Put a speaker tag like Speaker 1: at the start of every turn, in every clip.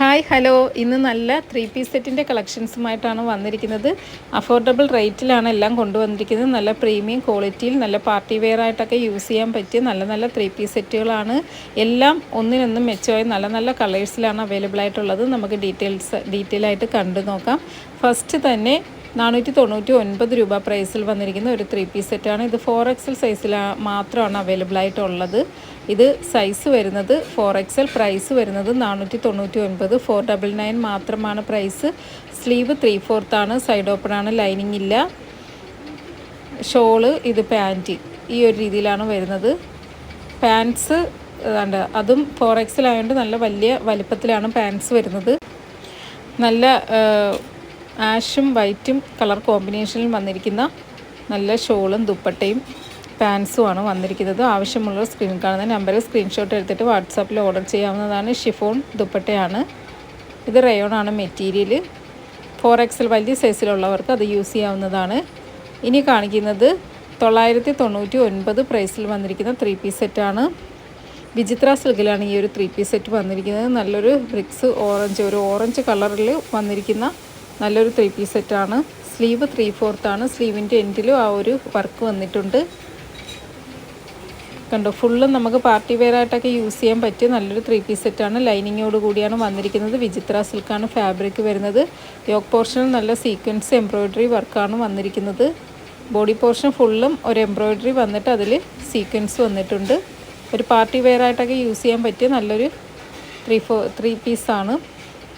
Speaker 1: Hi hello. ഇന്ന് നല്ല three piece സെറ്റിന്റെ കളക്ഷൻസുമായിട്ടാണ് വന്നിരിക്കുന്നത്. അഫോർഡബിൾ റേറ്റിലാണ് എല്ലാം കൊണ്ടുവന്നിരിക്കുന്നത്. നല്ല പ്രീമിയം ക്വാളിറ്റിയിൽ നല്ല പാർട്ടി വെയർ ആയിട്ടൊക്കെ യൂസ് ചെയ്യാൻ പറ്റിയ നല്ല നല്ല ത്രീ പീസ് സെറ്റുകളാണ്. എല്ലാം ഒന്നിനൊന്നും മെച്ചമായി നല്ല നല്ല കളേഴ്സിലാണ് അവൈലബിൾ ആയിട്ടുള്ളത്. നമുക്ക് ഡീറ്റെയിൽസ് ഡീറ്റെയിൽ ആയിട്ട് കണ്ടു നോക്കാം. ഫസ്റ്റ് തന്നെ നാനൂറ്റി തൊണ്ണൂറ്റി ഒൻപത് രൂപ പ്രൈസിൽ വന്നിരിക്കുന്ന ഒരു ത്രീ പീസ് സെറ്റാണ് ഇത് ഫോർ എക്സൽ സൈസിൽ മാത്രമാണ് അവൈലബിൾ ആയിട്ടുള്ളത്. ഇത് സൈസ് വരുന്നത് ഫോർ എക്സൽ പ്രൈസ് വരുന്നത് നാനൂറ്റി തൊണ്ണൂറ്റി ഒൻപത് ഫോർ ഡബിൾ നയൻ മാത്രമാണ് പ്രൈസ് സ്ലീവ് ത്രീ ഫോർത്താണ് സൈഡ് ഓപ്പൺ ആണ് ലൈനിങ് ഇല്ല. ഷോൾ ഇത് പാന്റ് ഈ ഒരു രീതിയിലാണ് വരുന്നത്. പാൻസ് അതാണ്ട് അതും ഫോർ എക്സൽ ആയതുകൊണ്ട് നല്ല വലിയ വലിപ്പത്തിലാണ് പാൻസ് വരുന്നത്. നല്ല ആഷും വൈറ്റും കളർ കോമ്പിനേഷനിൽ വന്നിരിക്കുന്ന നല്ല ഷോളും ദുപ്പട്ടയും പാൻസുമാണ് വന്നിരിക്കുന്നത്. ആവശ്യമുള്ള സ്ക്രീൻ കാണുന്ന നമ്പറിൽ സ്ക്രീൻഷോട്ട് എടുത്തിട്ട് വാട്സാപ്പിൽ ഓർഡർ ചെയ്യാവുന്നതാണ് ഷിഫോൺ ദുപ്പട്ടയാണ്. ഇത് റയോൺ ആണ് മെറ്റീരിയൽ ഫോർ എക്സൽ വലിയ സൈസിലുള്ളവർക്ക് അത് യൂസ് ചെയ്യാവുന്നതാണ്. ഇനി കാണിക്കുന്നത് തൊള്ളായിരത്തി തൊണ്ണൂറ്റി ഒൻപത് പ്രൈസിൽ വന്നിരിക്കുന്ന ത്രീ പീസ് സെറ്റാണ്. വിചിത്ര സിൽക്കിലാണ് ഈ ഒരു ത്രീ പീസ് സെറ്റ് വന്നിരിക്കുന്നത്. നല്ലൊരു ബ്രിക്സ് ഓറഞ്ച് ഒരു ഓറഞ്ച് കളറിൽ വന്നിരിക്കുന്ന നല്ലൊരു ത്രീ പീസ് സെറ്റാണ് സ്ലീവ് ത്രീ ഫോർത്താണ് സ്ലീവിന്റെ എൻഡിലും ആ ഒരു വർക്ക് വന്നിട്ടുണ്ട്. കണ്ടോ ഫുള്ളും നമുക്ക് പാർട്ടി വെയർ ആയിട്ടൊക്കെ യൂസ് ചെയ്യാൻ പറ്റിയ നല്ലൊരു ത്രീ പീസ് സെറ്റാണ് ലൈനിങ്ങോട് കൂടിയാണ് വന്നിരിക്കുന്നത്. വിചിത്ര സിൽക്കാണ് ഫാബ്രിക് വരുന്നത്. യോക്ക് പോർഷനിൽ നല്ല സീക്വൻസ് എംബ്രോയ്ഡറി വർക്കാണ് വന്നിരിക്കുന്നത്. ബോഡി പോർഷൻ ഫുള്ളും ഒരു എംബ്രോയ്ഡറി വന്നിട്ട് അതിൽ സീക്വൻസ് വന്നിട്ടുണ്ട്. ഒരു പാർട്ടി വെയർ ആയിട്ടൊക്കെ യൂസ് ചെയ്യാൻ പറ്റിയ നല്ലൊരു ത്രീ ഫോ ത്രീ പീസാണ്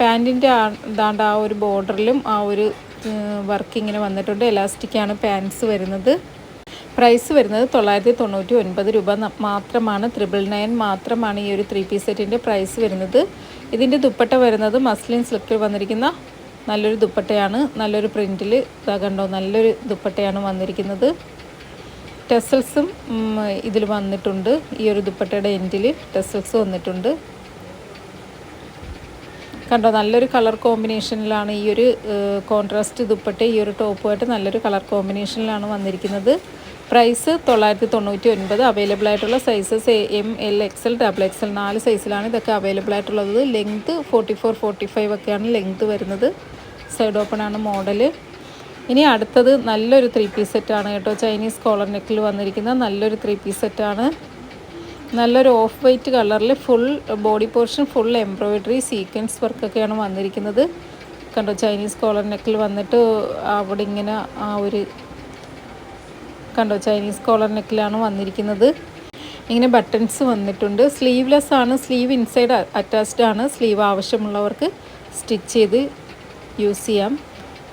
Speaker 1: പാന്റിന്റെ ഇതാണ്ട് ആ ഒരു ബോർഡറിലും ആ ഒരു വർക്ക് ഇങ്ങനെ വന്നിട്ടുണ്ട്. എലാസ്റ്റിക്കാണ് പാൻസ് വരുന്നത്. പ്രൈസ് വരുന്നത് തൊള്ളായിരത്തി തൊണ്ണൂറ്റി ഒൻപത് രൂപ മാത്രമാണ്. ത്രിബിൾ നയൻ മാത്രമാണ് ഈ ഒരു ത്രീ പീസ് സെറ്റിന്റെ പ്രൈസ് വരുന്നത്. ഇതിന്റെ ദുപ്പട്ട വരുന്നത് മസ്ലിൻ സിൽക്കിൽ വന്നിരിക്കുന്ന നല്ലൊരു ദുപ്പട്ടയാണ്. നല്ലൊരു പ്രിന്റിൽ ഇതാ കണ്ടോ നല്ലൊരു ദുപ്പട്ടയാണ് വന്നിരിക്കുന്നത്. ടെസൽസും ഇതിൽ വന്നിട്ടുണ്ട്. ഈ ഒരു ദുപ്പട്ടയുടെ എൻഡിൽ ടെസൽസ് വന്നിട്ടുണ്ട്. കണ്ടോ നല്ലൊരു കളർ കോമ്പിനേഷനിലാണ് ഈ ഒരു കോൺട്രാസ്റ്റ് ദുപ്പട്ട ഈ ഒരു ടോപ്പുമായിട്ട് നല്ലൊരു കളർ കോമ്പിനേഷനിലാണ് വന്നിരിക്കുന്നത്. പ്രൈസ് തൊള്ളായിരത്തി തൊണ്ണൂറ്റി ഒൻപത് അവൈലബിൾ ആയിട്ടുള്ള sizes M L X XL double L നാല് സൈസിലാണ് ഇതൊക്കെ അവൈലബിൾ ആയിട്ടുള്ളത്. Length forty four forty five ഒക്കെയാണ് ലെങ്ത് വരുന്നത്. സൈഡ് ഓപ്പൺ ആണ് മോഡൽ ഇനി അടുത്തത് നല്ലൊരു ത്രീ പീസ് സെറ്റാണ് കേട്ടോ. ചൈനീസ് കോളർ നെക്കിൽ വന്നിരിക്കുന്ന നല്ലൊരു ത്രീ പീസ് സെറ്റാണ്. നല്ലൊരു ഓഫ് വൈറ്റ് കളറിൽ full body portion full embroidery sequence വർക്കൊക്കെയാണ് വന്നിരിക്കുന്നത്. കണ്ടോ ചൈനീസ് കോളർ നെക്കിൽ വന്നിട്ട് അവിടെ ഇങ്ങനെ ആ ഒരു കണ്ടോ ചൈനീസ് കോളർ നെക്കിലാണ് വന്നിരിക്കുന്നത്. ഇങ്ങനെ ബട്ടൺസ് വന്നിട്ടുണ്ട്. സ്ലീവ്ലെസ് ആണ് സ്ലീവ് ഇൻസൈഡ് അറ്റാച്ച്ഡ് ആണ്. സ്ലീവ് ആവശ്യമുള്ളവർക്ക് സ്റ്റിച്ച് ചെയ്ത് യൂസ് ചെയ്യാം.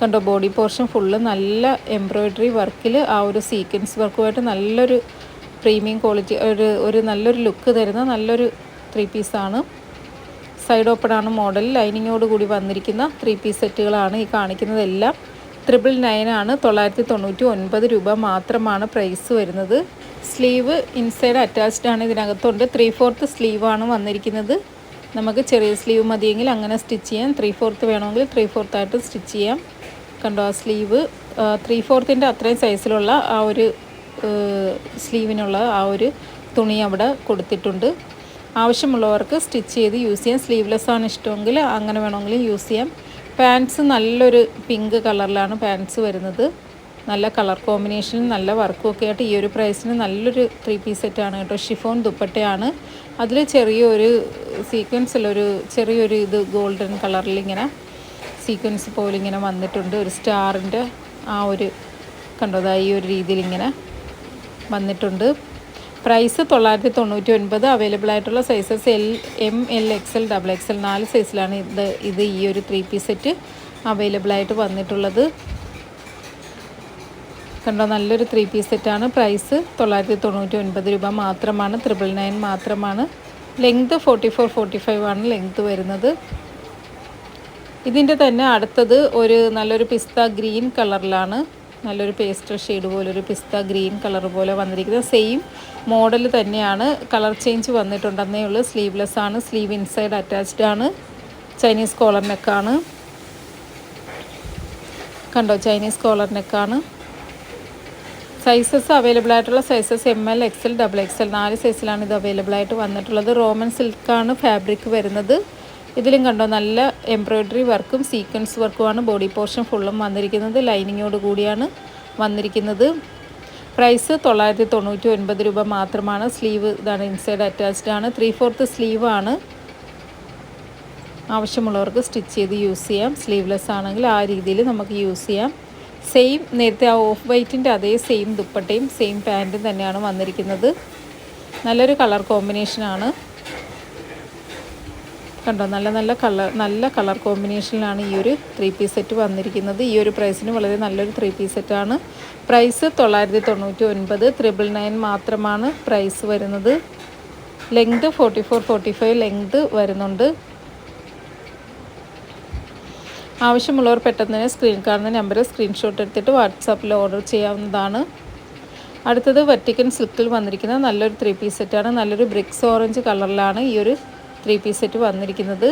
Speaker 1: കണ്ടോ ബോഡി പോർഷൻ ഫുള്ള് നല്ല എംബ്രോയ്ഡറി വർക്കിൽ ആ ഒരു സീക്വൻസ് വർക്കുമായിട്ട് നല്ലൊരു പ്രീമിയം ക്വാളിറ്റി ഒരു ഒരു നല്ലൊരു ലുക്ക് തരുന്ന നല്ലൊരു ത്രീ പീസാണ് സൈഡ് ഓപ്പൺ ആണ് മോഡൽ ലൈനിങ്ങോട് കൂടി വന്നിരിക്കുന്ന ത്രീ പീസ് സെറ്റുകളാണ് ഈ കാണിക്കുന്നതെല്ലാം. ത്രിപിൾ നയൻ ആണ്. തൊള്ളായിരത്തി തൊണ്ണൂറ്റി ഒൻപത് രൂപ മാത്രമാണ് പ്രൈസ് വരുന്നത്. സ്ലീവ് ഇൻസൈഡ് അറ്റാച്ച്ഡ് ആണ്. ഇതിനകത്തുണ്ട്. ത്രീ ഫോർത്ത് സ്ലീവാണ് വന്നിരിക്കുന്നത്. നമുക്ക് ചെറിയ സ്ലീവ് മതിയെങ്കിൽ അങ്ങനെ സ്റ്റിച്ച് ചെയ്യാം. ത്രീ ഫോർത്ത് വേണമെങ്കിൽ ത്രീ ഫോർത്തായിട്ട് സ്റ്റിച്ച് ചെയ്യാം. കണ്ടോ ആ സ്ലീവ് ത്രീ ഫോർത്തിന്റെ അത്രയും സൈസിലുള്ള ആ ഒരു സ്ലീവിനുള്ള ആ ഒരു തുണി അവിടെ കൊടുത്തിട്ടുണ്ട്. ആവശ്യമുള്ളവർക്ക് സ്റ്റിച്ച് ചെയ്ത് യൂസ് ചെയ്യാം. സ്ലീവ്ലെസ് ആണ് ഇഷ്ടമെങ്കിൽ അങ്ങനെ വേണമെങ്കിൽ യൂസ് ചെയ്യാം. പാൻസ് നല്ലൊരു പിങ്ക് കളറിലാണ് പാൻസ് വരുന്നത്. നല്ല കളർ കോമ്പിനേഷനും നല്ല വർക്കും ഒക്കെ ആയിട്ട് ഈ ഒരു പ്രൈസിന് നല്ലൊരു ത്രീ പീസ് സെറ്റാണ് കേട്ടോ. ഷിഫോൺ ദുപ്പട്ടയാണ്. അതിൽ ചെറിയൊരു സീക്വൻസിലൊരു ചെറിയൊരു ഇത് ഗോൾഡൻ കളറിൽ ഇങ്ങനെ സീക്വൻസ് പോലെ ഇങ്ങനെ വന്നിട്ടുണ്ട്. ഒരു സ്റ്റാറിന്റെ ആ ഒരു കണ്ടതാ ഈ ഒരു രീതിയിൽ ഇങ്ങനെ വന്നിട്ടുണ്ട്. പ്രൈസ് തൊള്ളായിരത്തി തൊണ്ണൂറ്റി ഒൻപത് അവൈലബിൾ ആയിട്ടുള്ള sizes L M L X L double X L നാല് സൈസിലാണ് ഇത് ഇത് ഈ ഒരു ത്രീ പീസ് സെറ്റ് അവൈലബിൾ ആയിട്ട് വന്നിട്ടുള്ളത്. കണ്ടോ? നല്ലൊരു ത്രീ പീസ് സെറ്റാണ് പ്രൈസ് തൊള്ളായിരത്തി തൊണ്ണൂറ്റി ഒൻപത് രൂപ മാത്രമാണ്. ത്രിപിൾ നയൻ മാത്രമാണ്. Length forty four forty five ആണ് ലെങ്ത് വരുന്നത്. ഇതിന്റെ തന്നെ അടുത്തത് ഒരു നല്ലൊരു പിസ്ത ഗ്രീൻ കളറിലാണ്. നല്ലൊരു പേസ്റ്റൽ ഷെയ്ഡ് പോലെ ഒരു പിസ്ത ഗ്രീൻ കളർ പോലെ വന്നിരിക്കുന്നത്. സെയിം മോഡൽ തന്നെയാണ്. കളർ ചേഞ്ച് വന്നിട്ടുണ്ടെന്നേ ഉള്ളൂ. സ്ലീവ്ലെസ് ആണ്. സ്ലീവ് ഇൻസൈഡ് അറ്റാച്ച്ഡ് ആണ്. ചൈനീസ് കോളർ നെക്കാണ് കണ്ടോ? ചൈനീസ് കോളർ നെക്കാണ് സൈസസ് അവൈലബിൾ ആയിട്ടുള്ള sizes M L X L double X L നാല് സൈസിലാണ് ഇത് അവൈലബിൾ ആയിട്ട് വന്നിട്ടുള്ളത്. റോമൻ സിൽക്കാണ് ഫാബ്രിക് വരുന്നത്. ഇതിലും കണ്ടോ നല്ല എംബ്രോയ്ഡറി വർക്കും സീക്വൻസ് വർക്കുമാണ് ബോഡി പോർഷൻ ഫുള്ളും വന്നിരിക്കുന്നത്. ലൈനിങ്ങോട് കൂടിയാണ് വന്നിരിക്കുന്നത്. പ്രൈസ് തൊള്ളായിരത്തി തൊണ്ണൂറ്റി ഒൻപത് രൂപ മാത്രമാണ്. സ്ലീവ് ഇതാണ് ഇൻസൈഡ് അറ്റാച്ച്ഡ് ആണ്. ത്രീ ഫോർത്ത് ആണ്. ആവശ്യമുള്ളവർക്ക് സ്റ്റിച്ച് ചെയ്ത് യൂസ് ചെയ്യാം. സ്ലീവ്ലെസ് ആണെങ്കിൽ ആ രീതിയിൽ നമുക്ക് യൂസ് ചെയ്യാം. സെയിം നേരത്തെ ആ ഓഫ് വൈറ്റിന്റെ അതേ സെയിം ദുപ്പട്ടയും സെയിം പാന്റും തന്നെയാണ് വന്നിരിക്കുന്നത്. നല്ലൊരു കളർ കോമ്പിനേഷനാണ് കണ്ടോ നല്ല നല്ല കളർ നല്ല കളർ കോമ്പിനേഷനിലാണ് ഈ ഒരു ത്രീ പീസ് സെറ്റ് വന്നിരിക്കുന്നത്. ഈ ഒരു പ്രൈസിന് വളരെ നല്ലൊരു ത്രീ പീസ് സെറ്റാണ് പ്രൈസ് തൊള്ളായിരത്തി തൊണ്ണൂറ്റി ഒൻപത് ത്രിബിൾ നയൻ മാത്രമാണ് പ്രൈസ് വരുന്നത്. Length forty four forty five length വരുന്നുണ്ട്. ആവശ്യമുള്ളവർ പെട്ടെന്ന് തന്നെ സ്ക്രീൻ കാണുന്ന നമ്പർ സ്ക്രീൻഷോട്ട് എടുത്തിട്ട് വാട്സാപ്പിൽ ഓർഡർ ചെയ്യാവുന്നതാണ്. അടുത്തത് വറ്റിക്കൻ സിൽക്കിൽ വന്നിരിക്കുന്ന നല്ലൊരു ത്രീ പീസ് സെറ്റാണ് നല്ലൊരു ബ്രിക്സ് ഓറഞ്ച് കളറിലാണ് ഈ ഒരു ത്രീ പീസ് സെറ്റ് വന്നിരിക്കുന്നത്.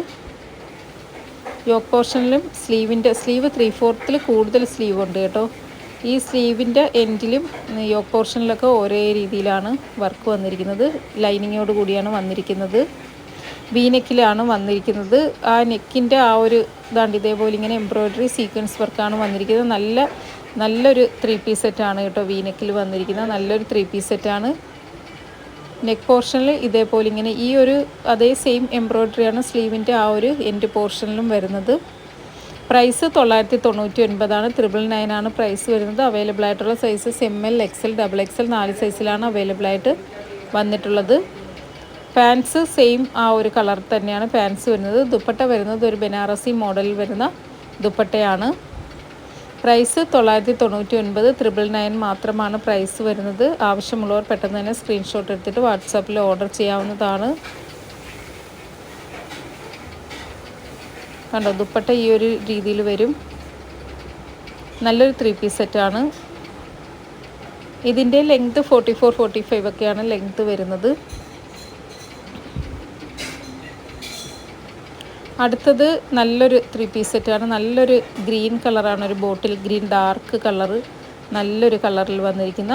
Speaker 1: യോക്ക് പോർഷനിലും സ്ലീവിന്റെ സ്ലീവ് ത്രീ ഫോർത്തിൽ കൂടുതൽ സ്ലീവ് ഉണ്ട് കേട്ടോ. ഈ സ്ലീവിന്റെ എൻഡിലും യോക്ക് പോർഷനിലൊക്കെ ഒരേ രീതിയിലാണ് വർക്ക് വന്നിരിക്കുന്നത്. ലൈനിങ്ങോട് കൂടിയാണ് വന്നിരിക്കുന്നത്. വീനെക്കിലാണ് വന്നിരിക്കുന്നത്. ആ നെക്കിന്റെ ആ ഒരു ഇതാണ്ട് ഇതേപോലെ ഇങ്ങനെ എംബ്രോയ്ഡറി സീക്വൻസ് വർക്കാണ് വന്നിരിക്കുന്നത്. നല്ല നല്ലൊരു ത്രീ പീസ് സെറ്റാണ് കേട്ടോ വീനെക്കിൽ വന്നിരിക്കുന്നത്. നല്ലൊരു ത്രീ പീസ് സെറ്റാണ് നെക്ക് പോർഷനിൽ ഇതേപോലെ ഇങ്ങനെ ഈ ഒരു അതേ സെയിം എംബ്രോയ്ഡറിയാണ് സ്ലീവിന്റെ ആ ഒരു എൻഡ് പോർഷനിലും വരുന്നത്. പ്രൈസ് തൊള്ളായിരത്തി തൊണ്ണൂറ്റി ഒൻപതാണ് ത്രിബിൾ നയൻ ആണ് പ്രൈസ് വരുന്നത്. അവൈലബിൾ ആയിട്ടുള്ള sizes M L XL double XL നാല് സൈസിലാണ് അവൈലബിൾ ആയിട്ട് വന്നിട്ടുള്ളത്. പാൻസ് സെയിം ആ ഒരു കളർ തന്നെയാണ് പാൻസ് വരുന്നത്. ദുപ്പട്ട വരുന്നത് ഒരു ബനാറസി മോഡലിൽ വരുന്ന ദുപ്പട്ടയാണ്. പ്രൈസ് തൊള്ളായിരത്തി തൊണ്ണൂറ്റി ഒൻപത് ത്രിപിൾ നയൻ മാത്രമാണ് പ്രൈസ് വരുന്നത്. ആവശ്യമുള്ളവർ പെട്ടെന്ന് തന്നെ സ്ക്രീൻഷോട്ട് എടുത്തിട്ട് വാട്സാപ്പിൽ ഓർഡർ ചെയ്യാവുന്നതാണ്. കണ്ടോ ദുപ്പട്ട ഈ ഒരു രീതിയിൽ വരും. നല്ലൊരു ത്രീ പീസ് സെറ്റാണ് ഇതിന്റെ length forty four forty five ഒക്കെയാണ് ലെങ്ത് വരുന്നത്. അടുത്തത് നല്ലൊരു ത്രീ പീസ് സെറ്റാണ് നല്ലൊരു ഗ്രീൻ കളറാണ് ഒരു ബോട്ടിൽ ഗ്രീൻ ഡാർക്ക് കളറ് നല്ലൊരു കളറിൽ വന്നിരിക്കുന്ന.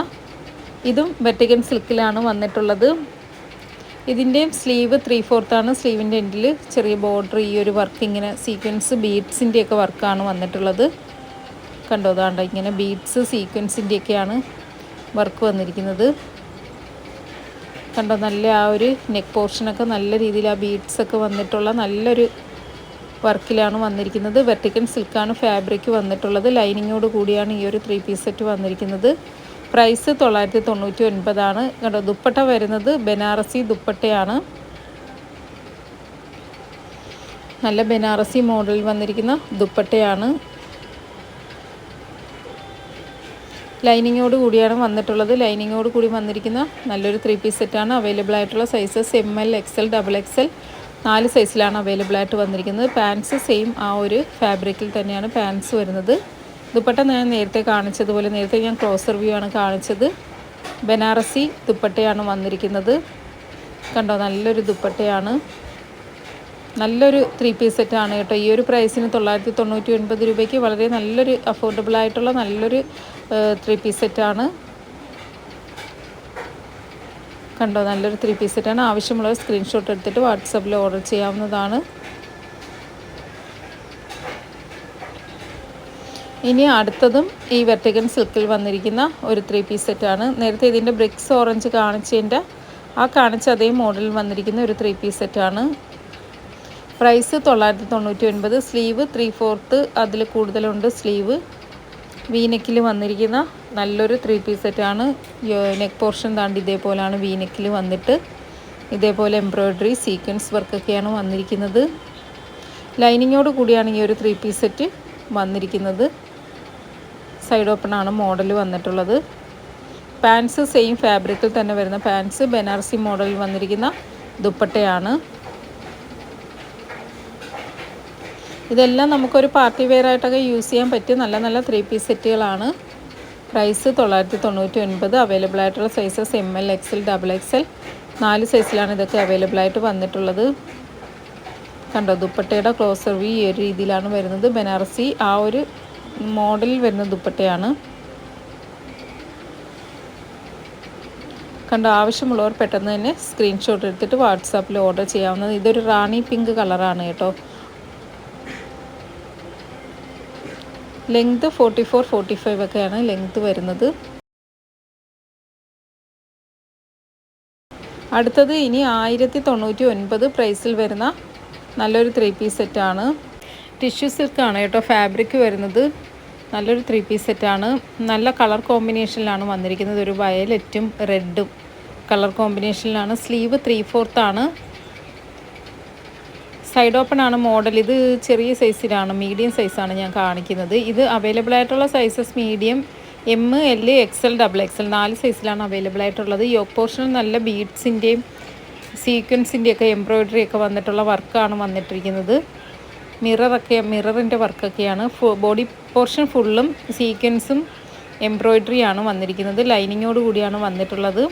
Speaker 1: ഇതും വെറ്റിക്കൻ സിൽക്കിലാണ് വന്നിട്ടുള്ളത്. ഇതിന്റെയും സ്ലീവ് ത്രീ ഫോർത്താണ് സ്ലീവിന്റെ എൻഡിൽ ചെറിയ ബോർഡർ ഈ ഒരു വർക്ക് ഇങ്ങനെ സീക്വൻസ് ബീഡ്സിന്റെയൊക്കെ വർക്കാണ് വന്നിട്ടുള്ളത്. കണ്ടോ? അതാണ്ട് ഇങ്ങനെ ബീഡ്സ് സീക്വൻസിന്റെയൊക്കെയാണ് വർക്ക് വന്നിരിക്കുന്നത്. കണ്ടോ? നല്ല ആ ഒരു നെക്ക് പോർഷനൊക്കെ നല്ല രീതിയിൽ ആ ബീഡ്സൊക്കെ വന്നിട്ടുള്ള നല്ലൊരു വർക്കിലാണ് വന്നിരിക്കുന്നത്. വെർട്ടിക്കൻ സിൽക്കാണ് ഫാബ്രിക് വന്നിട്ടുള്ളത്. ലൈനിങ്ങോട് കൂടിയാണ് ഈ ഒരു ത്രീ പീസ് സെറ്റ് വന്നിരിക്കുന്നത്. പ്രൈസ് തൊള്ളായിരത്തി തൊണ്ണൂറ്റി ഒൻപതാണ് കേട്ടോ ദുപ്പട്ട വരുന്നത് ബനാറസി ദുപ്പട്ടയാണ്. നല്ല ബനാറസി മോഡലിൽ വന്നിരിക്കുന്ന ദുപ്പട്ടയാണ്. ലൈനിങ്ങോട് കൂടിയാണ് വന്നിട്ടുള്ളത്. ലൈനിങ്ങോട് കൂടി വന്നിരിക്കുന്ന നല്ലൊരു ത്രീ പീസ് സെറ്റാണ് അവൈലബിൾ ആയിട്ടുള്ള sizes M L X L double XL നാല് സൈസിലാണ് അവൈലബിൾ ആയിട്ട് വന്നിരിക്കുന്നത്. പാൻസ് സെയിം ആ ഒരു ഫാബ്രിക്കിൽ തന്നെയാണ് പാൻസ് വരുന്നത്. ദുപ്പട്ട ഞാൻ നേരത്തെ കാണിച്ചതുപോലെ നേരത്തെ ഞാൻ ക്ലോസർ വ്യൂ ആണ് കാണിച്ചത്. ബനാറസി ദുപ്പട്ടയാണ് വന്നിരിക്കുന്നത്. കണ്ടോ നല്ലൊരു ദുപ്പട്ടയാണ്. നല്ലൊരു ത്രീ പീസ് സെറ്റാണ് കേട്ടോ. ഈ ഒരു പ്രൈസിന് തൊള്ളായിരത്തി തൊണ്ണൂറ്റി ഒൻപത് രൂപയ്ക്ക് വളരെ നല്ലൊരു അഫോർഡബിൾ ആയിട്ടുള്ള നല്ലൊരു ത്രീ പീസ് സെറ്റാണ് കണ്ടോ? നല്ലൊരു ത്രീ പീസ് സെറ്റാണ് ആവശ്യമുള്ള സ്ക്രീൻഷോട്ട് എടുത്തിട്ട് വാട്സപ്പിൽ ഓർഡർ ചെയ്യാവുന്നതാണ്. ഇനി അടുത്തതും ഈ വെർട്ടിക്കൻ സിൽക്കിൽ വന്നിരിക്കുന്ന ഒരു ത്രീ പീസ് സെറ്റാണ് നേരത്തെ ഇതിന്റെ ബ്രിക്സ് ഓറഞ്ച് കാണിച്ചതിന്റെ ആ കാണിച്ച അതേ മോഡലിൽ വന്നിരിക്കുന്ന ഒരു ത്രീ പീസ് സെറ്റാണ് പ്രൈസ് തൊള്ളായിരത്തി തൊണ്ണൂറ്റി ഒൻപത് സ്ലീവ് ത്രീ ഫോർത്ത് അതിൽ കൂടുതലുണ്ട് സ്ലീവ് വീനെക്കിൽ വന്നിരിക്കുന്ന നല്ലൊരു ത്രീ പീസ് സെറ്റാണ് നെക്ക് പോർഷൻ താണ്ടി ഇതേപോലെയാണ് വീനക്കിൽ വന്നിട്ട്. ഇതേപോലെ എംബ്രോയ്ഡറി സീക്വൻസ് വർക്കൊക്കെയാണ് വന്നിരിക്കുന്നത്. ലൈനിങ്ങോട് കൂടിയാണ് ഈ ഒരു ത്രീ പീസ് സെറ്റ് വന്നിരിക്കുന്നത്. സൈഡ് ഓപ്പൺ ആണ് മോഡൽ വന്നിട്ടുള്ളത്. പാൻസ് സെയിം ഫാബ്രിക്കിൽ തന്നെ വരുന്ന പാൻസ് ബനാറസി മോഡലിൽ വന്നിരിക്കുന്ന ദുപ്പട്ടയാണ്. ഇതെല്ലാം നമുക്കൊരു പാർട്ടി വെയർ ആയിട്ടൊക്കെ യൂസ് ചെയ്യാൻ പറ്റിയ നല്ല നല്ല ത്രീ പീസ് സെറ്റുകളാണ്. പ്രൈസ് തൊള്ളായിരത്തി തൊണ്ണൂറ്റി ഒൻപത് അവൈലബിൾ ആയിട്ടുള്ള sizes M L X L double X L നാല് സൈസിലാണ് ഇതൊക്കെ അവൈലബിൾ ആയിട്ട് വന്നിട്ടുള്ളത്. കണ്ടോ ദുപ്പട്ടയുടെ ക്ലോസർ വി ഈ ഒരു രീതിയിലാണ് വരുന്നത്. ബനാറസി ആ ഒരു മോഡലിൽ വരുന്ന ദുപ്പട്ടയാണ്. കണ്ടോ ആവശ്യമുള്ളവർ പെട്ടെന്ന് തന്നെ സ്ക്രീൻഷോട്ട് എടുത്തിട്ട് വാട്സാപ്പിൽ ഓർഡർ ചെയ്യാവുന്നത്. ഇതൊരു റാണി പിങ്ക് കളറാണ് കേട്ടോ. Length forty four forty five ഒക്കെയാണ് ലെങ്ത് വരുന്നത്. അടുത്തത് ഇനി ആയിരത്തി തൊണ്ണൂറ്റി ഒൻപത് പ്രൈസിൽ വരുന്ന നല്ലൊരു ത്രീ പീസ് സെറ്റാണ്. ടിഷ്യൂ സിൽക്കാണ് കേട്ടോ ഫാബ്രിക് വരുന്നത്. നല്ലൊരു ത്രീ പീസ് സെറ്റാണ്. നല്ല കളർ കോമ്പിനേഷനിലാണ് വന്നിരിക്കുന്നത്. ഒരു വയലറ്റും റെഡും കളർ കോമ്പിനേഷനിലാണ്. സ്ലീവ് ത്രീ ഫോർത്താണ് സൈഡ് ഓപ്പൺ ആണ് മോഡൽ ഇത് ചെറിയ സൈസിലാണ് മീഡിയം സൈസാണ് ഞാൻ കാണിക്കുന്നത്. ഇത് അവൈലബിൾ ആയിട്ടുള്ള sizes medium M L X L double X L നാല് സൈസിലാണ് അവൈലബിൾ ആയിട്ടുള്ളത്. യോക്ക് പോർഷനിൽ നല്ല ബീഡ്സിന്റെയും സീക്വൻസിന്റെയൊക്കെ എംബ്രോയ്ഡറി ഒക്കെ വന്നിട്ടുള്ള വർക്കാണ് വന്നിട്ടിരിക്കുന്നത്. മിററൊക്കെ മിററിന്റെ വർക്കൊക്കെയാണ് ബോഡി പോർഷൻ ഫുള്ളും സീക്വൻസും എംബ്രോയ്ഡറിയാണ് വന്നിരിക്കുന്നത്. ലൈനിങ്ങോട് കൂടിയാണ് വന്നിട്ടുള്ളത്.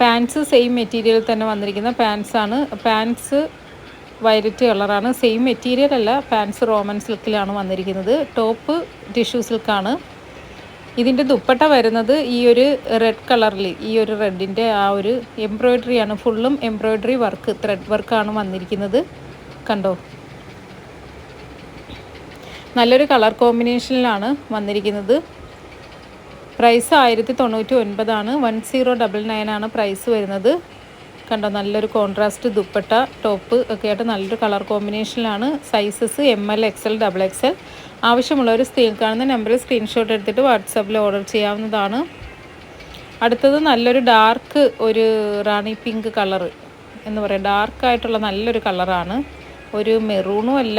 Speaker 1: പാൻസ് സെയിം മെറ്റീരിയൽ തന്നെ വന്നിരിക്കുന്ന പാൻസാണ് പാൻസ് വയലറ്റ് കളറാണ്. സെയിം മെറ്റീരിയൽ അല്ല പാൻസ് റോമൻ സിൽക്കിലാണ് വന്നിരിക്കുന്നത്. ടോപ്പ് ടിഷ്യൂ സിൽക്കാണ് ഇതിന്റെ ദുപ്പട്ട വരുന്നത് ഈ ഒരു റെഡ് കളറിൽ ഈ ഒരു റെഡിന്റെ ആ ഒരു എംബ്രോയ്ഡറിയാണ് ഫുള്ളും എംബ്രോയ്ഡറി വർക്ക് ത്രെഡ് വർക്കാണ് വന്നിരിക്കുന്നത്. കണ്ടോ? നല്ലൊരു കളർ കോമ്പിനേഷനിലാണ് വന്നിരിക്കുന്നത്. പ്രൈസ് ആയിരത്തി തൊണ്ണൂറ്റി ഒൻപതാണ്. വൺ സീറോ ഡബിൾ നയൻ ആണ് പ്രൈസ് വരുന്നത്. കണ്ടോ? നല്ലൊരു കോൺട്രാസ്റ്റ് ദുപ്പട്ട ടോപ്പ് ഒക്കെ ആയിട്ട് നല്ലൊരു colour കോമ്പിനേഷനിലാണ് sizes M L X L double X L ആവശ്യമുള്ളവർ സ്ക്രീൻ കാണുന്ന നമ്പറിൽ സ്ക്രീൻഷോട്ട് എടുത്തിട്ട് വാട്സാപ്പിൽ ഓർഡർ ചെയ്യാവുന്നതാണ്. അടുത്തത് നല്ലൊരു ഡാർക്ക് ഒരു റാണി പിങ്ക് കളർ എന്ന് പറയാം. ഡാർക്കായിട്ടുള്ള നല്ലൊരു കളറാണ് ഒരു മെറൂണും അല്ല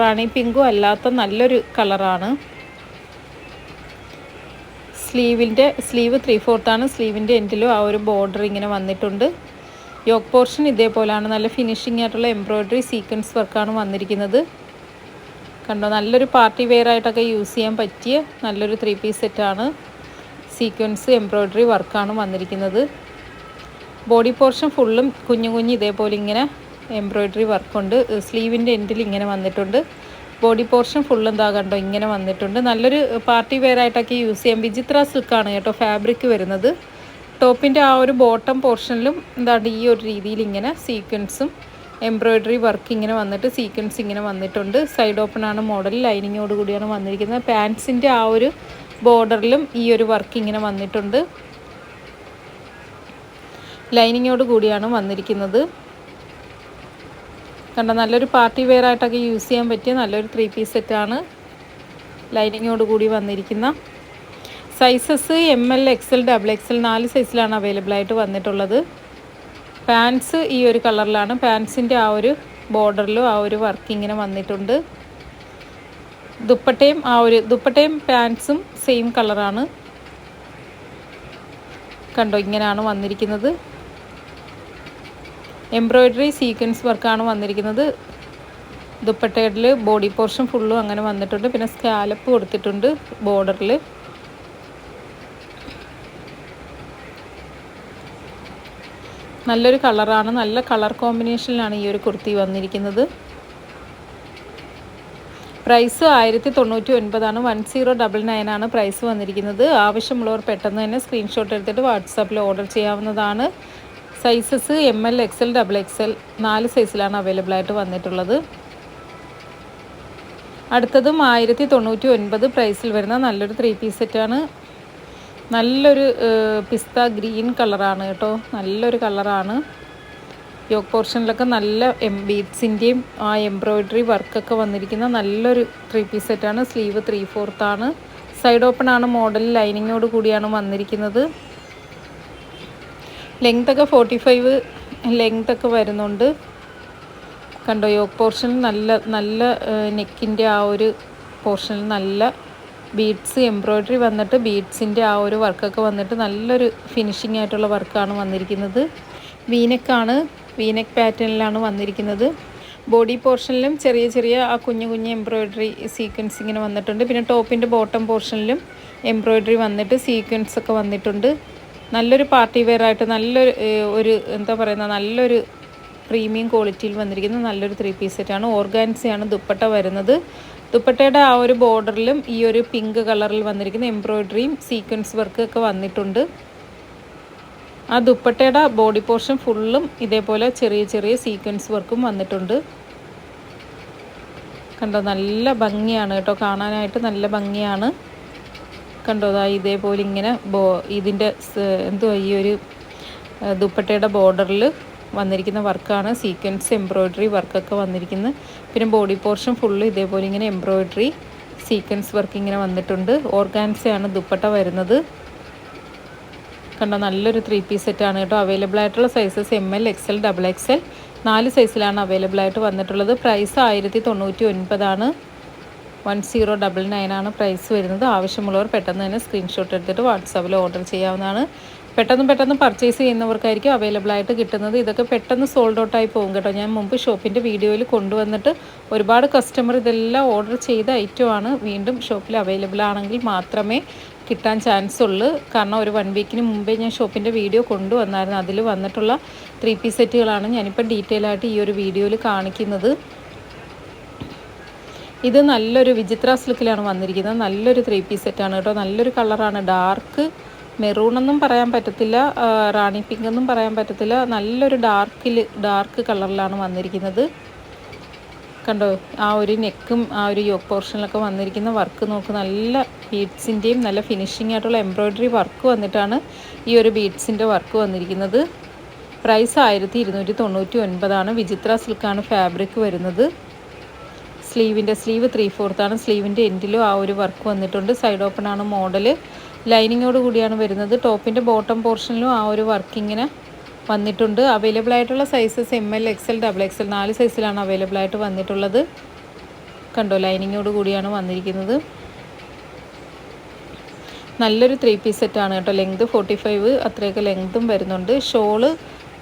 Speaker 1: റാണി പിങ്കും അല്ലാത്ത നല്ലൊരു കളറാണ് സ്ലീവിന്റെ സ്ലീവ് ത്രീ ഫോർത്താണ് സ്ലീവിന്റെ എൻഡിലും ആ ഒരു ബോർഡർ ഇങ്ങനെ വന്നിട്ടുണ്ട്. യോക്ക് പോർഷൻ ഇതേപോലെയാണ് നല്ല ഫിനിഷിംഗ് ആയിട്ടുള്ള എംബ്രോയ്ഡറി സീക്വൻസ് വർക്കാണ് വന്നിരിക്കുന്നത്. കണ്ടോ നല്ലൊരു പാർട്ടി വെയർ ആയിട്ടൊക്കെ യൂസ് ചെയ്യാൻ പറ്റിയ നല്ലൊരു ത്രീ പീസ് സെറ്റാണ് സീക്വൻസ് എംബ്രോയ്ഡറി വർക്കാണ് വന്നിരിക്കുന്നത്. ബോഡി പോർഷൻ ഫുള്ളും കുഞ്ഞു കുഞ്ഞു ഇതേപോലെ ഇങ്ങനെ എംബ്രോയ്ഡറി വർക്കുണ്ട് സ്ലീവിന്റെ എൻഡിൽ ഇങ്ങനെ വന്നിട്ടുണ്ട്. ബോഡി പോർഷൻ ഫുൾ എന്താ കണ്ടോ ഇങ്ങനെ വന്നിട്ടുണ്ട്. നല്ലൊരു പാർട്ടി വെയർ ആയിട്ടൊക്കെ യൂസ് ചെയ്യാം വിചിത്ര സിൽക്കാണ് കേട്ടോ ഫാബ്രിക് വരുന്നത്. ടോപ്പിന്റെ ആ ഒരു ബോട്ടം പോർഷനിലും എന്താണ് ഈ ഒരു രീതിയിൽ ഇങ്ങനെ സീക്വൻസും എംബ്രോയ്ഡറി വർക്ക് ഇങ്ങനെ വന്നിട്ട് സീക്വൻസ് ഇങ്ങനെ വന്നിട്ടുണ്ട്. സൈഡ് ഓപ്പൺ ആണ് മോഡൽ ലൈനിങ്ങോട് കൂടിയാണ് വന്നിരിക്കുന്നത്. പാൻസിന്റെ ആ ഒരു ബോർഡറിലും ഈ ഒരു വർക്ക് ഇങ്ങനെ വന്നിട്ടുണ്ട്. ലൈനിങ്ങോട് കൂടിയാണ് വന്നിരിക്കുന്നത്. കണ്ട നല്ലൊരു പാർട്ടി വെയർ ആയിട്ടൊക്കെ യൂസ് ചെയ്യാൻ പറ്റിയ നല്ലൊരു ത്രീ പീസ് സെറ്റാണ് ലൈനിങ്ങോട് കൂടി വന്നിരിക്കുന്ന. Sizes M L X L double X L നാല് സൈസിലാണ് അവൈലബിൾ ആയിട്ട് വന്നിട്ടുള്ളത്. പാൻസ് ഈ ഒരു കളറിലാണ് പാൻസിന്റെ ആ ഒരു ബോർഡറിലും ആ ഒരു വർക്ക് ഇങ്ങനെ വന്നിട്ടുണ്ട്. ദുപ്പട്ടയും ആ ഒരു ദുപ്പട്ടയും പാൻസും സെയിം കളറാണ് കണ്ടോ ഇങ്ങനെയാണ് വന്നിരിക്കുന്നത്. എംബ്രോയ്ഡറി സീക്വൻസ് വർക്കാണ് വന്നിരിക്കുന്നത്. ദുപ്പട്ടയിൽ ബോഡി പോർഷൻ ഫുള്ളും അങ്ങനെ വന്നിട്ടുണ്ട്. പിന്നെ സ്കാലപ്പ് കൊടുത്തിട്ടുണ്ട് ബോർഡറിൽ നല്ലൊരു കളറാണ്. നല്ല കളർ കോമ്പിനേഷനിലാണ് ഈ ഒരു കുർത്തി വന്നിരിക്കുന്നത്. പ്രൈസ് ആയിരത്തി തൊണ്ണൂറ്റി ഒൻപതാണ് വൺ സീറോ ഡബിൾ നയൻ ആണ് പ്രൈസ് വന്നിരിക്കുന്നത്. ആവശ്യമുള്ളവർ പെട്ടെന്ന് തന്നെ സ്ക്രീൻഷോട്ട് എടുത്തിട്ട് വാട്സാപ്പിൽ ഓർഡർ ചെയ്യാവുന്നതാണ്. Sizes M L X L double X L നാല് സൈസിലാണ് അവൈലബിൾ ആയിട്ട് വന്നിട്ടുള്ളത്. അടുത്തതും ആയിരത്തി തൊണ്ണൂറ്റി ഒൻപത് പ്രൈസിൽ വരുന്ന നല്ലൊരു ത്രീ പീസ് സെറ്റാണ്. നല്ലൊരു പിസ്ത ഗ്രീൻ കളറാണ് കേട്ടോ. നല്ലൊരു കളറാണ്. യോക്ക് പോർഷനിലൊക്കെ നല്ല എം ബീഡ്സിന്റെയും ആ എംബ്രോയ്ഡറി വർക്കൊക്കെ വന്നിരിക്കുന്ന നല്ലൊരു ത്രീ പീസ് സെറ്റാണ്. സ്ലീവ് ത്രീ ഫോർത്താണ് സൈഡ് ഓപ്പൺ ആണ്. മോഡൽ ലൈനിങ്ങോട് കൂടിയാണ് വന്നിരിക്കുന്നത്. ലെങ്ത് ഒക്കെ ഫോർട്ടി ഫൈവ് ലെങ്ത് ഒക്കെ വരുന്നുണ്ട്. കണ്ടോ യോക്ക് പോർഷൻ നല്ല നല്ല നെക്കിന്റെ ആ ഒരു പോർഷനിൽ നല്ല ബീഡ്സ് എംബ്രോയ്ഡറി വന്നിട്ട് ബീഡ്സിന്റെ ആ ഒരു വർക്കൊക്കെ വന്നിട്ട് നല്ലൊരു ഫിനിഷിംഗ് ആയിട്ടുള്ള വർക്കാണ് വന്നിരിക്കുന്നത്. വീനക്കാണ് വീനക്ക് പാറ്റേണിലാണ് വന്നിരിക്കുന്നത്. ബോഡി പോർഷനിലും ചെറിയ ചെറിയ ആ കുഞ്ഞു കുഞ്ഞു എംബ്രോയ്ഡറി സീക്വൻസ് ഇങ്ങനെ വന്നിട്ടുണ്ട്. പിന്നെ ടോപ്പിന്റെ ബോട്ടം പോർഷനിലും എംബ്രോയ്ഡറി വന്നിട്ട് സീക്വൻസ് ഒക്കെ വന്നിട്ടുണ്ട്. നല്ലൊരു പാർട്ടി വെയർ ആയിട്ട് നല്ലൊരു ഒരു എന്താ പറയുന്ന നല്ലൊരു പ്രീമിയം ക്വാളിറ്റിയിൽ വന്നിരിക്കുന്ന നല്ലൊരു ത്രീ പീസ് സെറ്റാണ്. ഓർഗാൻസിയാണ് ദുപ്പട്ട വരുന്നത്. ദുപ്പട്ടയുടെ ആ ഒരു ബോർഡറിലും ഈ ഒരു പിങ്ക് കളറിൽ വന്നിരിക്കുന്ന എംബ്രോയ്ഡറിയും സീക്വൻസ് വർക്ക് ഒക്കെ വന്നിട്ടുണ്ട്. ആ ദുപ്പട്ടയുടെ ബോഡി പോർഷൻ ഫുള്ളും ഇതേപോലെ ചെറിയ ചെറിയ സീക്വൻസ് വർക്കും വന്നിട്ടുണ്ട്. കണ്ടോ നല്ല ഭംഗിയാണ് കേട്ടോ കാണാനായിട്ട് നല്ല ഭംഗിയാണ്. കണ്ടോ അതാ ഇതേപോലെ ഇങ്ങനെ ബോ ഇതിന്റെ എന്തുവാ ഈ ഒരു ദുപ്പട്ടയുടെ ബോർഡറിൽ വന്നിരിക്കുന്ന വർക്കാണ് സീക്വൻസ് എംബ്രോയ്ഡറി വർക്കൊക്കെ വന്നിരിക്കുന്നത്. പിന്നെ ബോഡി പോർഷൻ ഫുള്ള് ഇതേപോലെ ഇങ്ങനെ എംബ്രോയിഡറി സീക്വൻസ് വർക്ക് ഇങ്ങനെ വന്നിട്ടുണ്ട്. ഓർഗാൻസയാണ് ദുപ്പട്ട വരുന്നത്. കണ്ട നല്ലൊരു ത്രീ പീസ് സെറ്റാണ് കേട്ടോ. അവൈലബിൾ ആയിട്ടുള്ള sizes M L X L double X L നാല് സൈസിലാണ് അവൈലബിൾ ആയിട്ട് വന്നിട്ടുള്ളത്. പ്രൈസ് ആയിരത്തി തൊണ്ണൂറ്റി ഒൻപതാണ് വൺ സീറോ ഡബിൾ നയൻ ആണ് പ്രൈസ് വരുന്നത്. ആവശ്യമുള്ളവർ പെട്ടെന്ന് തന്നെ സ്ക്രീൻഷോട്ട് എടുത്തിട്ട് വാട്സാപ്പിൽ ഓർഡർ ചെയ്യാവുന്നതാണ്. പെട്ടെന്ന് പെട്ടെന്ന് പർച്ചേസ് ചെയ്യുന്നവർക്കായിരിക്കും അവൈലബിൾ ആയിട്ട് കിട്ടുന്നത്. ഇതൊക്കെ പെട്ടെന്ന് സോൾഡ് ഔട്ട് ആയി പോകും കേട്ടോ. ഞാൻ മുമ്പ് ഷോപ്പിന്റെ വീഡിയോയിൽ കൊണ്ടുവന്നിട്ട് ഒരുപാട് കസ്റ്റമർ ഇതെല്ലാം ഓർഡർ ചെയ്ത ഐറ്റമാണ് വീണ്ടും ഷോപ്പിൽ അവൈലബിൾ ആണെങ്കിൽ മാത്രമേ കിട്ടാൻ ചാൻസ് ഉള്ളൂ. കാരണം ഒരു വൺ വീക്കിന് മുമ്പേ ഞാൻ ഷോപ്പിന്റെ വീഡിയോ കൊണ്ടുവന്നായിരുന്നു. അതിൽ വന്നിട്ടുള്ള ത്രീ പീസ് സെറ്റുകളാണ് ഞാനിപ്പോൾ ഡീറ്റെയിൽ ആയിട്ട് ഈ ഒരു വീഡിയോയിൽ കാണിക്കുന്നത്. ഇത് നല്ലൊരു വിചിത്ര സിൽക്കിലാണ് വന്നിരിക്കുന്നത്. നല്ലൊരു ത്രീ പീസ് സെറ്റാണ് കേട്ടോ. നല്ലൊരു കളറാണ് ഡാർക്ക് മെറൂൺ എന്നും പറയാൻ പറ്റത്തില്ല റാണി പിങ്ക് എന്നും പറയാൻ പറ്റത്തില്ല. നല്ലൊരു ഡാർക്കിൽ ഡാർക്ക് കളറിലാണ് വന്നിരിക്കുന്നത്. കണ്ടോ ആ ഒരു നെക്കും ആ ഒരു യോക്ക് പോർഷനിലൊക്കെ വന്നിരിക്കുന്ന വർക്ക് നോക്ക്. നല്ല ബീഡ്സിന്റെയും നല്ല ഫിനിഷിംഗ് ആയിട്ടുള്ള എംബ്രോയ്ഡറി വർക്ക് വന്നിട്ടാണ് ഈ ഒരു ബീഡ്സിന്റെ വർക്ക് വന്നിരിക്കുന്നത്. പ്രൈസ് ആയിരത്തി ഇരുന്നൂറ്റി തൊണ്ണൂറ്റി ഒൻപതാണ് വിചിത്ര സിൽക്കാണ് ഫാബ്രിക് വരുന്നത്. സ്ലീവിന്റെ സ്ലീവ് ത്രീ ഫോർത്താണ് സ്ലീവിന്റെ എൻഡിലും ആ ഒരു വർക്ക് വന്നിട്ടുണ്ട്. സൈഡ് ഓപ്പൺ ആണ് മോഡൽ ലൈനിങ്ങോട് കൂടിയാണ് വരുന്നത്. ടോപ്പിന്റെ ബോട്ടം പോർഷനിലും ആ ഒരു വർക്കിങ്ങിന് വന്നിട്ടുണ്ട്. അവൈലബിൾ ആയിട്ടുള്ള sizes M L X L double X L നാല് സൈസിലാണ് അവൈലബിൾ ആയിട്ട് വന്നിട്ടുള്ളത്. കണ്ടോ ലൈനിങ്ങോട് കൂടിയാണ് വന്നിരിക്കുന്നത്. നല്ലൊരു ത്രീ പീസ് സെറ്റാണ് കേട്ടോ. ലെങ്ത് ഫോർട്ടി ഫൈവ് അത്രയൊക്കെ ലെങ്തും വരുന്നുണ്ട്. ഷോൾ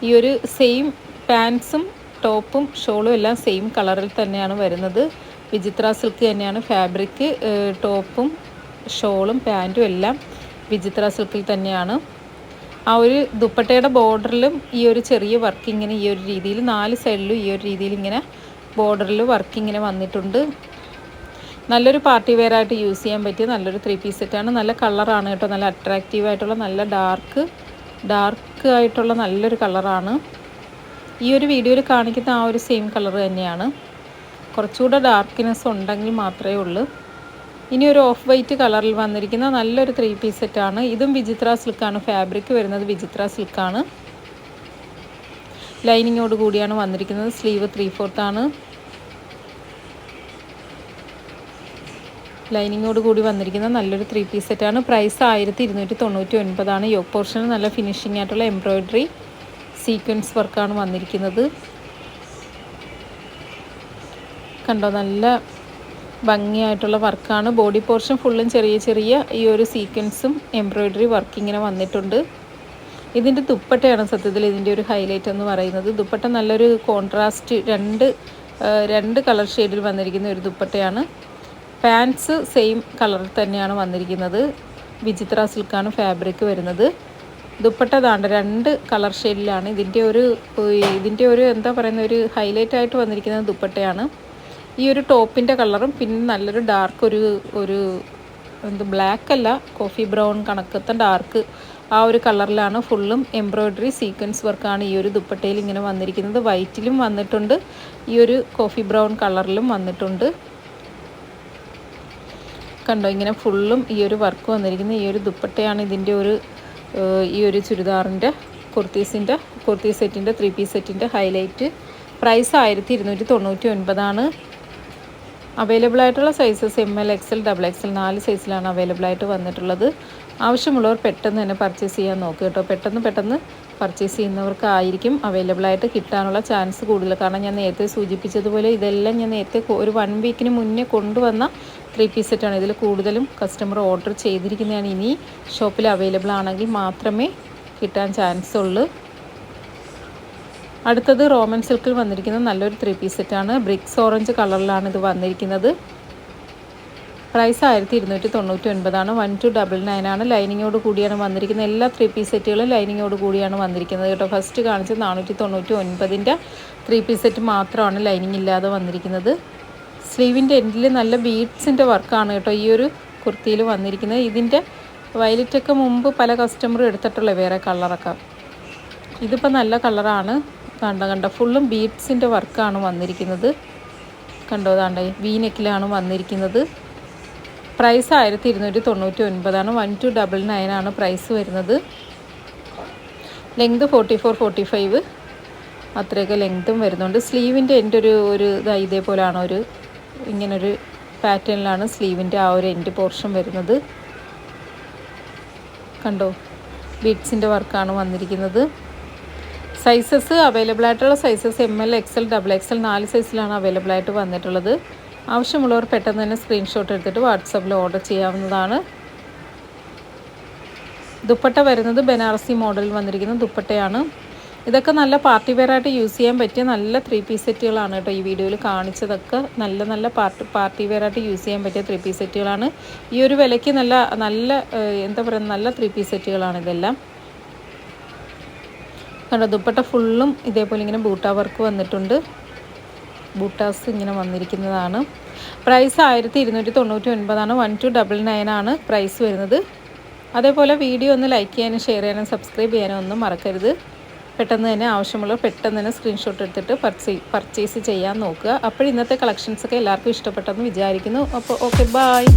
Speaker 1: ഈ ഒരു സെയിം പാൻസും ടോപ്പും ഷോളും എല്ലാം സെയിം കളറിൽ തന്നെയാണ് വരുന്നത്. വിചിത്ര സിൽക്ക് തന്നെയാണ് ഫാബ്രിക് ടോപ്പും ഷോളും പാന്റും എല്ലാം വിചിത്ര സിൽക്കിൽ തന്നെയാണ്. ആ ഒരു ദുപ്പട്ടയുടെ ബോർഡറിലും ഈ ഒരു ചെറിയ വർക്ക് ഇങ്ങനെ ഈ ഒരു രീതിയിൽ നാല് സൈഡിലും ഈ ഒരു രീതിയിൽ ഇങ്ങനെ ബോർഡറിൽ വർക്ക് ഇങ്ങനെ വന്നിട്ടുണ്ട്. നല്ലൊരു പാർട്ടി വെയർ ആയിട്ട് യൂസ് ചെയ്യാൻ പറ്റിയ നല്ലൊരു ത്രീ പീസ് സെറ്റാണ് നല്ല കളറാണ് കേട്ടോ. നല്ല അട്രാക്റ്റീവ് ആയിട്ടുള്ള നല്ല ഡാർക്ക് ഡാർക്ക് ആയിട്ടുള്ള നല്ലൊരു കളറാണ് ഈ ഒരു വീഡിയോയിൽ കാണിക്കുന്ന ആ ഒരു സെയിം കളർ തന്നെയാണ്. കുറച്ചുകൂടെ ഡാർക്ക്നെസ് ഉണ്ടെങ്കിൽ മാത്രമേ ഉള്ളൂ. ഇനി ഒരു ഓഫ് വൈറ്റ് കളറിൽ വന്നിരിക്കുന്ന നല്ലൊരു ത്രീ പീസ് സെറ്റാണ് ഇതും വിചിത്ര സിൽക്കാണ് ഫാബ്രിക് വരുന്നത് വിചിത്ര സിൽക്കാണ് ലൈനിങ്ങോട് കൂടിയാണ് വന്നിരിക്കുന്നത്. സ്ലീവ് ത്രീ ഫോർത്താണ് ലൈനിങ്ങോട് കൂടി വന്നിരിക്കുന്ന നല്ലൊരു ത്രീ പീസ് സെറ്റാണ് പ്രൈസ് ആയിരത്തി ഇരുന്നൂറ്റി തൊണ്ണൂറ്റി ഒൻപതാണ് യോക്ക് പോർഷന് നല്ല ഫിനിഷിംഗ് ആയിട്ടുള്ള എംബ്രോയ്ഡറി സീക്വൻസ് വർക്കാണ് വന്നിരിക്കുന്നത്. കണ്ടോ? നല്ല ഭംഗിയായിട്ടുള്ള വർക്കാണ്. ബോഡി പോർഷൻ ഫുള്ളും ചെറിയ ചെറിയ ഈ ഒരു സീക്വൻസും എംബ്രോയ്ഡറി വർക്ക് ഇങ്ങനെ വന്നിട്ടുണ്ട്. ഇതിന്റെ ദുപ്പട്ടയാണ് സത്യത്തിൽ ഇതിന്റെ ഒരു ഹൈലൈറ്റ് എന്ന് പറയുന്നത്. ദുപ്പട്ട നല്ലൊരു കോൺട്രാസ്റ്റ് രണ്ട് രണ്ട് കളർ ഷെയ്ഡിൽ വന്നിരിക്കുന്ന ഒരു ദുപ്പട്ടയാണ്. പാൻസ് സെയിം കളറിൽ തന്നെയാണ് വന്നിരിക്കുന്നത്. വിചിത്ര സിൽക്കാണ് ഫാബ്രിക് വരുന്നത്. ദുപ്പട്ട ദാണ്ട് രണ്ട് കളർ ഷെയ്ഡിലാണ് ഇതിന്റെ ഒരു ഇതിന്റെ ഒരു എന്താ പറയുന്ന ഒരു ഹൈലൈറ്റ് ആയിട്ട് വന്നിരിക്കുന്നത് ദുപ്പട്ടയാണ്. ഈ ഒരു ടോപ്പിന്റെ കളറും പിന്നെ നല്ലൊരു ഡാർക്ക് ഒരു ഒരു എന്ത് ബ്ലാക്ക് അല്ല കോഫി ബ്രൗൺ കണക്കത്തെ ഡാർക്ക് ആ ഒരു കളറിലാണ് ഫുള്ളും എംബ്രോയ്ഡറി സീക്വൻസ് വർക്കാണ് ഈ ഒരു ദുപ്പട്ടയിൽ ഇങ്ങനെ വന്നിരിക്കുന്നത്. വൈറ്റിലും വന്നിട്ടുണ്ട്. ഈ ഒരു കോഫി ബ്രൗൺ കളറിലും വന്നിട്ടുണ്ട്. കണ്ടോ ഇങ്ങനെ ഫുള്ളും ഈ ഒരു വർക്ക് വന്നിരിക്കുന്നത് ഈ ഒരു ദുപ്പട്ടയാണ് ഇതിന്റെ ഒരു ഈ ഒരു ചുരിദാറിന്റെ കുർത്തീസിന്റെ കുർത്തി സെറ്റിന്റെ ത്രീ പീസ് സെറ്റിന്റെ ഹൈലൈറ്റ് പ്രൈസ് ആയിരത്തി ഇരുന്നൂറ്റി തൊണ്ണൂറ്റി ഒൻപതാണ്. അവൈലബിൾ ആയിട്ടുള്ള sizes M L X L double X L നാല് സൈസിലാണ് അവൈലബിൾ ആയിട്ട് വന്നിട്ടുള്ളത്. ആവശ്യമുള്ളവർ പെട്ടെന്ന് തന്നെ പർച്ചേസ് ചെയ്യാൻ നോക്കുക കേട്ടോ. പെട്ടെന്ന് പെട്ടെന്ന് പർച്ചേസ് ചെയ്യുന്നവർക്കായിരിക്കും അവൈലബിൾ ആയിട്ട് കിട്ടാനുള്ള ചാൻസ് കൂടുതൽ. കാരണം ഞാൻ നേരത്തെ സൂചിപ്പിച്ചതുപോലെ ഇതെല്ലാം ഞാൻ നേരത്തെ ഒരു വൺ വീക്കിന് മുന്നേ കൊണ്ടുവന്ന ത്രീ പീസ് സെറ്റാണ് ഇതിൽ കൂടുതലും കസ്റ്റമർ ഓർഡർ ചെയ്തിരിക്കുന്നതാണ്. ഇനി ഷോപ്പിൽ അവൈലബിൾ ആണെങ്കിൽ മാത്രമേ കിട്ടാൻ ചാൻസ് ഉള്ളൂ. അടുത്തത് റോമൻ സിൽക്കിൽ വന്നിരിക്കുന്ന നല്ലൊരു ത്രീ പീസ് സെറ്റാണ് ബ്രിക്സ് ഓറഞ്ച് കളറിലാണ് ഇത് വന്നിരിക്കുന്നത്. പ്രൈസ് ആയിരത്തി ഇരുന്നൂറ്റി തൊണ്ണൂറ്റി ഒൻപതാണ് വൺ ടു ഡബിൾ നയൻ ആണ്. ലൈനിങ്ങോട് കൂടിയാണ് വന്നിരിക്കുന്നത്. എല്ലാ ത്രീ പീസ് സെറ്റുകളും ലൈനിങ്ങോട് കൂടിയാണ് വന്നിരിക്കുന്നത് കേട്ടോ. ഫസ്റ്റ് കാണിച്ചത് നാനൂറ്റി തൊണ്ണൂറ്റി ഒൻപതിന്റെ ത്രീ പീസ് സെറ്റ് മാത്രമാണ് ലൈനിങ് ഇല്ലാതെ വന്നിരിക്കുന്നത്. സ്ലീവിന്റെ എൻഡിൽ നല്ല ബീഡ്സിന്റെ വർക്കാണ് കേട്ടോ ഈ ഒരു കുർത്തിയിൽ വന്നിരിക്കുന്നത്. ഇതിന്റെ വയലറ്റൊക്കെ മുമ്പ് പല കസ്റ്റമറും എടുത്തിട്ടുള്ള വേറെ കളറൊക്കെ ഇതിപ്പോൾ നല്ല കളറാണ് കണ്ട കണ്ട. ഫുള്ളും ബീഡ്സിന്റെ വർക്കാണ് വന്നിരിക്കുന്നത്. കണ്ടോ താണ്ട വി നെക്കിലാണ് വന്നിരിക്കുന്നത്. പ്രൈസ് ആയിരത്തി ഇരുന്നൂറ്റി തൊണ്ണൂറ്റി ഒൻപതാണ് വൺ ടു ഡബിൾ നയൻ ആണ് പ്രൈസ് വരുന്നത്. Length forty four forty five അത്രയൊക്കെ ലെങ്ത്തും വരുന്നുണ്ട്. സ്ലീവിന്റെ എന്റെ ഒരു ഒരു ഇതാ ഇതേപോലെയാണ് ഒരു ഇങ്ങനൊരു പാറ്റേണിലാണ് സ്ലീവിന്റെ ആ ഒരു എൻഡ് പോർഷൻ വരുന്നത്. കണ്ടോ ബീഡ്സിന്റെ വർക്കാണ് വന്നിരിക്കുന്നത്. സൈസസ് അവൈലബിൾ ആയിട്ടുള്ള sizes M L X L double X L നാല് സൈസിലാണ് അവൈലബിൾ ആയിട്ട് വന്നിട്ടുള്ളത്. ആവശ്യമുള്ളവർ പെട്ടെന്ന് തന്നെ സ്ക്രീൻഷോട്ട് എടുത്തിട്ട് വാട്സപ്പിൽ ഓർഡർ ചെയ്യാവുന്നതാണ്. ദുപ്പട്ട വരുന്നത് ബനാറസി മോഡലിൽ വന്നിരിക്കുന്ന ദുപ്പട്ടയാണ്. ഇതൊക്കെ നല്ല പാർട്ടി വെയർ ആയിട്ട് യൂസ് ചെയ്യാൻ പറ്റിയ നല്ല ത്രീ പീസ് സെറ്റുകളാണ് കേട്ടോ ഈ വീഡിയോയിൽ കാണിച്ചതൊക്കെ. നല്ല നല്ല പാർട്ടി പാർട്ടി വെയർ ആയിട്ട് യൂസ് ചെയ്യാൻ പറ്റിയ ത്രീ പീസ് സെറ്റുകളാണ്. ഈ ഒരു വിലയ്ക്ക് നല്ല നല്ല എന്താ പറയുക നല്ല ത്രീ പീസ് സെറ്റുകളാണ് ഇതെല്ലാം. കണ്ടോ ദുപ്പട്ട ഫുള്ളും ഇതേപോലെ ഇങ്ങനെ ബൂട്ടാ വർക്ക് വന്നിട്ടുണ്ട്. ബൂട്ടാസ് ഇങ്ങനെ വന്നിരിക്കുന്നതാണ്. പ്രൈസ് ആയിരത്തി ഇരുന്നൂറ്റി തൊണ്ണൂറ്റി ഒൻപതാണ് വൺ ടു ഡബിൾ നയൻ ആണ് പ്രൈസ് വരുന്നത്. അതേപോലെ വീഡിയോ ഒന്ന് ലൈക്ക് ചെയ്യാനും ഷെയർ ചെയ്യാനും സബ്സ്ക്രൈബ് ചെയ്യാനും ഒന്നും മറക്കരുത്. പെട്ടെന്ന് തന്നെ ആവശ്യമുള്ള പെട്ടെന്ന് തന്നെ സ്ക്രീൻഷോട്ട് എടുത്തിട്ട് പർച്ചേ പർച്ചേസ് ചെയ്യാൻ നോക്കുക. അപ്പോൾ ഇന്നത്തെ കളക്ഷൻസൊക്കെ എല്ലാവർക്കും ഇഷ്ടപ്പെട്ടെന്ന് വിചാരിക്കുന്നു. അപ്പോൾ ഓക്കെ ബായ്